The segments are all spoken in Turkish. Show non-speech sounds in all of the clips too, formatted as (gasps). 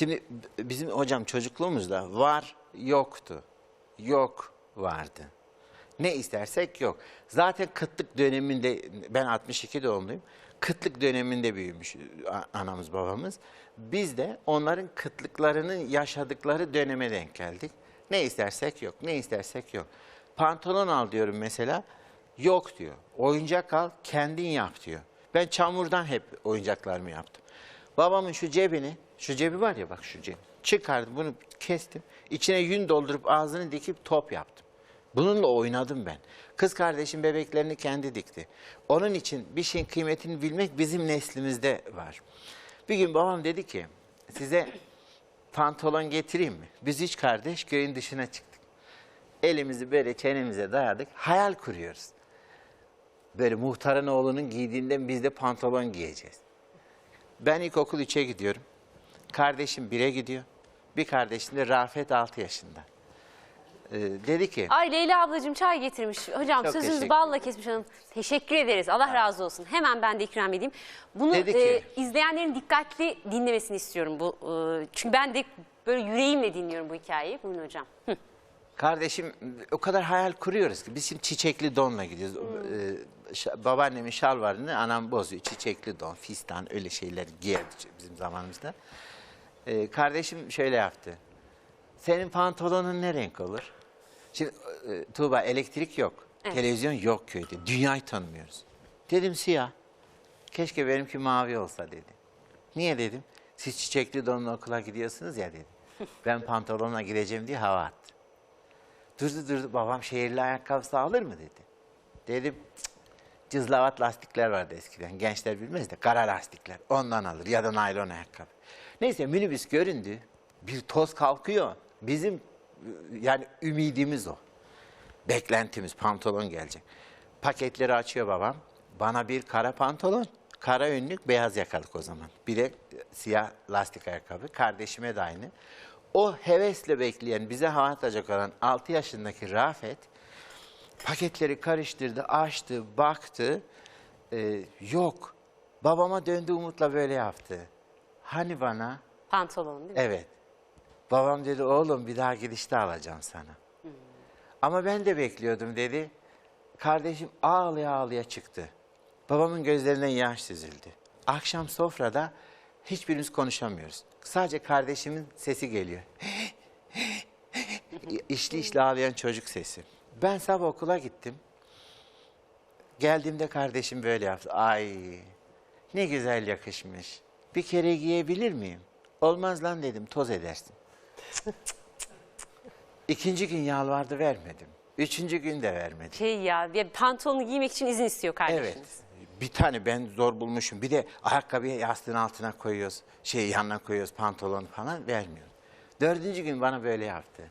Şimdi bizim hocam çocukluğumuzda var yoktu. Yok vardı. Ne istersek yok. Zaten kıtlık döneminde ben 62 doğumluyum. Kıtlık döneminde büyümüş anamız babamız. Biz de onların kıtlıklarının yaşadıkları döneme denk geldik. Ne istersek yok. Ne istersek yok. Pantolon al diyorum mesela. Yok diyor. Oyuncak al kendin yap diyor. Ben çamurdan hep oyuncaklarımı yaptım. Babamın şu cebini, şu cebi var ya bak şu cebi. Çıkardım bunu kestim. İçine yün doldurup ağzını dikip top yaptım. Bununla oynadım ben. Kız kardeşim bebeklerini kendi dikti. Onun için bir şeyin kıymetini bilmek bizim neslimizde var. Bir gün babam dedi ki size pantolon getireyim mi? Biz üç kardeş köyün dışına çıktık. Elimizi böyle çenemize dayadık. Hayal kuruyoruz. Böyle muhtarın oğlunun giydiğinden biz de pantolon giyeceğiz. Ben ilkokul 3'e gidiyorum. Kardeşim 1'e gidiyor. Bir kardeşim de Rafet 6 yaşında. Ee, dedi ki Ay Leyla ablacığım çay getirmiş. Hocam Çok sözünüzü teşekkür balla kesmiş hanım. Teşekkür ederiz. Allah razı olsun. Hemen ben de ikram edeyim. Bunu Dedi e, ki- izleyenlerin dikkatli dinlemesini istiyorum. bu. e, çünkü ben de böyle yüreğimle dinliyorum bu hikayeyi. Buyurun hocam. Kardeşim o kadar hayal kuruyoruz ki biz şimdi çiçekli donla gidiyoruz. Ee, babaannemin şalvarını anam bozuyor. Çiçekli don, fistan öyle şeyler giyerdi bizim zamanımızda. Ee, kardeşim şöyle yaptı. Senin pantolonun ne renk olur? Şimdi e, Tuğba elektrik yok. Evet. Televizyon yok köyde. Dünyayı tanımıyoruz. Dedim siyah. Keşke benimki mavi olsa dedi. Niye dedim? Siz çiçekli donla okula gidiyorsunuz ya dedi. (laughs) Ben pantolonla gideceğim diye hava attı. Durdu durdu babam şehirli ayakkabısı alır mı dedi. Dedim "Cık, cızlavat lastikler vardı eskiden. Gençler bilmez de kara lastikler. Ondan alır ya da naylon ayakkabı. Neyse minibüs göründü. Bir toz kalkıyor. Bizim yani ümidimiz o. Beklentimiz pantolon gelecek. Paketleri açıyor babam. Bana bir kara pantolon, kara önlük, beyaz yakalık o zaman. Bir de siyah lastik ayakkabı. Kardeşime de aynı. O hevesle bekleyen, bize hava atacak olan 6 yaşındaki Rafet paketleri karıştırdı, açtı, baktı. Ee, yok. Babama döndü umutla böyle yaptı. Hani bana? Pantolon değil mi? Evet. Babam dedi oğlum bir daha gidişte alacağım sana. Ama ben de bekliyordum dedi. Kardeşim ağlaya ağlaya çıktı. Babamın gözlerinden yaş süzüldü. Akşam sofrada hiçbirimiz konuşamıyoruz. Sadece kardeşimin sesi geliyor. (gasps) İşli işli ağlayan çocuk sesi. Ben sabah okula gittim. Geldiğimde kardeşim böyle yaptı. Ay ne güzel yakışmış. Bir kere giyebilir miyim? Olmaz lan dedim toz edersin. İkinci gün yalvardı vermedim. Üçüncü gün de vermedim. Şey ya bir pantolonu giymek için izin istiyor kardeşiniz. Evet. Bir tane ben zor bulmuşum. Bir de ayakkabıyı yastığın altına koyuyoruz. Şey yanına koyuyoruz pantolon falan vermiyor. Dördüncü gün bana böyle yaptı.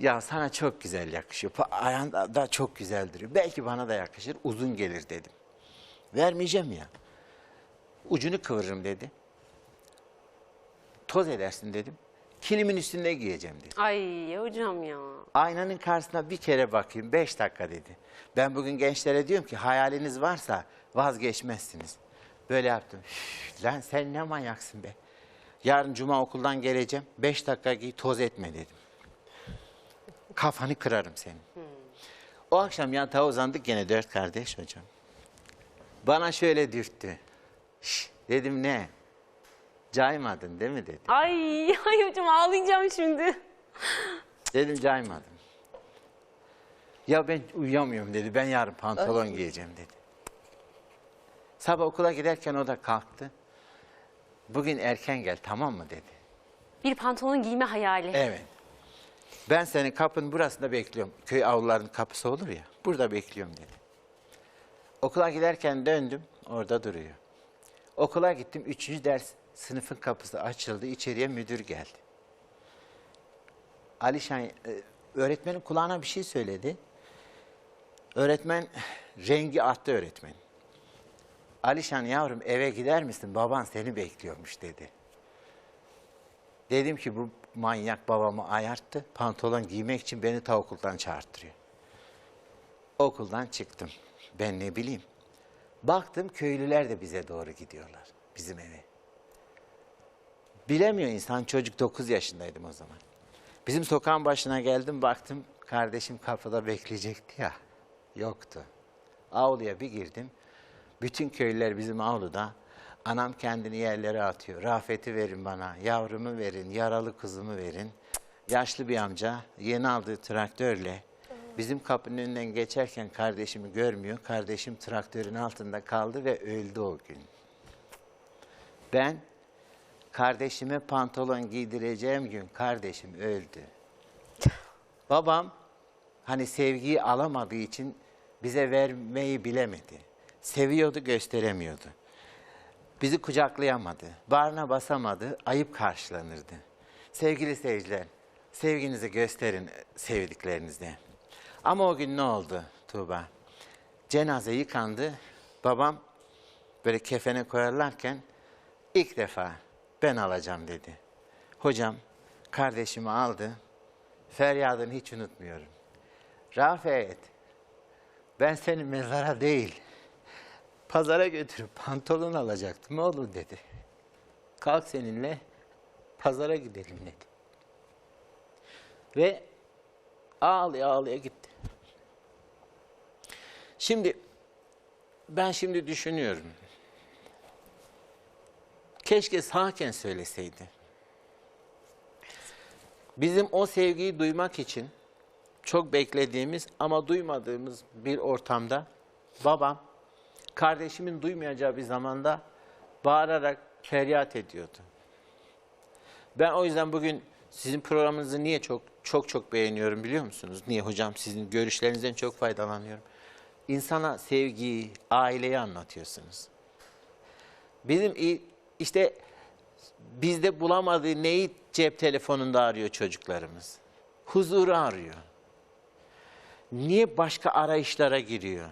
Ya sana çok güzel yakışıyor. Pa- Ayağın da da çok güzel duruyor. Belki bana da yakışır. Uzun gelir dedim. Vermeyeceğim ya. Ucunu kıvırırım dedi. Toz edersin dedim. Kilimin üstünde giyeceğim dedi. Ay hocam ya. Aynanın karşısına bir kere bakayım, beş dakika dedi. Ben bugün gençlere diyorum ki hayaliniz varsa vazgeçmezsiniz. Böyle yaptım. "Üf, Lan sen ne manyaksın be. Yarın cuma okuldan geleceğim, beş dakika giy toz etme dedim. Kafanı kırarım senin. O akşam yatağa uzandık gene dört kardeş hocam. Bana şöyle dürttü. "Şş," dedim ne? Caymadın değil mi dedi. Ay, (laughs) ay hocam ağlayacağım şimdi. Dedim caymadım. Ya ben uyuyamıyorum dedi. Ben yarın pantolon giyeceğim dedi. Sabah okula giderken o da kalktı. Bugün erken gel tamam mı dedi. Bir pantolon giyme hayali. Evet. Ben senin kapının burasında bekliyorum. Köy avlularının kapısı olur ya. Burada bekliyorum dedi. Okula giderken döndüm. Orada duruyor. Okula gittim. Üçüncü ders sınıfın kapısı açıldı. İçeriye müdür geldi. Alişan e, öğretmenin kulağına bir şey söyledi. Öğretmen rengi attı öğretmen. Alişan yavrum eve gider misin? Baban seni bekliyormuş dedi. Dedim ki bu manyak babamı ayarttı. Pantolon giymek için beni ta okuldan çağırttırıyor. Okuldan çıktım. Ben ne bileyim. Baktım köylüler de bize doğru gidiyorlar. Bizim eve. Bilemiyor insan çocuk 9 yaşındaydım o zaman. Bizim sokağın başına geldim baktım kardeşim kapıda bekleyecekti ya. Yoktu. Avluya bir girdim. Bütün köylüler bizim avluda. Anam kendini yerlere atıyor. Rafet'i verin bana, yavrumu verin, yaralı kızımı verin. Yaşlı bir amca yeni aldığı traktörle bizim kapının önünden geçerken kardeşimi görmüyor. Kardeşim traktörün altında kaldı ve öldü o gün. Ben kardeşime pantolon giydireceğim gün kardeşim öldü. Babam hani sevgiyi alamadığı için bize vermeyi bilemedi. Seviyordu, gösteremiyordu. Bizi kucaklayamadı, bağrına basamadı, ayıp karşılanırdı. Sevgili seyirciler, sevginizi gösterin sevdiklerinizle. Ama o gün ne oldu Tuğba? Cenaze yıkandı, babam böyle kefene koyarlarken ilk defa ben alacağım dedi. Hocam kardeşimi aldı, feryadını hiç unutmuyorum. Rafet, ben seni mezara değil, pazara götürüp pantolon alacaktım oğlum dedi. Kalk seninle pazara gidelim dedi. Ve ağlaya ağlaya gitti. Şimdi ben şimdi düşünüyorum. Keşke sağken söyleseydi. Bizim o sevgiyi duymak için çok beklediğimiz ama duymadığımız bir ortamda babam kardeşimin duymayacağı bir zamanda bağırarak feryat ediyordu. Ben o yüzden bugün sizin programınızı niye çok çok çok beğeniyorum biliyor musunuz? Niye hocam sizin görüşlerinizden çok faydalanıyorum. İnsana sevgiyi, aileyi anlatıyorsunuz. Bizim işte bizde bulamadığı neyi cep telefonunda arıyor çocuklarımız? Huzuru arıyor. Niye başka arayışlara giriyor?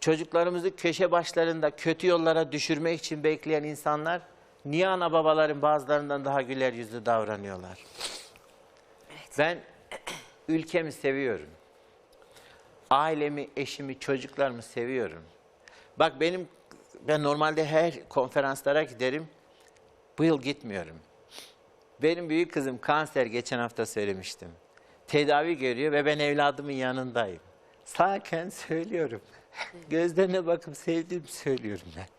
Çocuklarımızı köşe başlarında kötü yollara düşürmek için bekleyen insanlar niye ana babaların bazılarından daha güler yüzlü davranıyorlar? Ben ülkemi seviyorum. Ailemi, eşimi, çocuklarımı seviyorum. Bak benim ben normalde her konferanslara giderim. Bu yıl gitmiyorum. Benim büyük kızım kanser geçen hafta söylemiştim. Tedavi görüyor ve ben evladımın yanındayım. Sağken söylüyorum. Gözlerine bakıp sevdiğimi söylüyorum ben.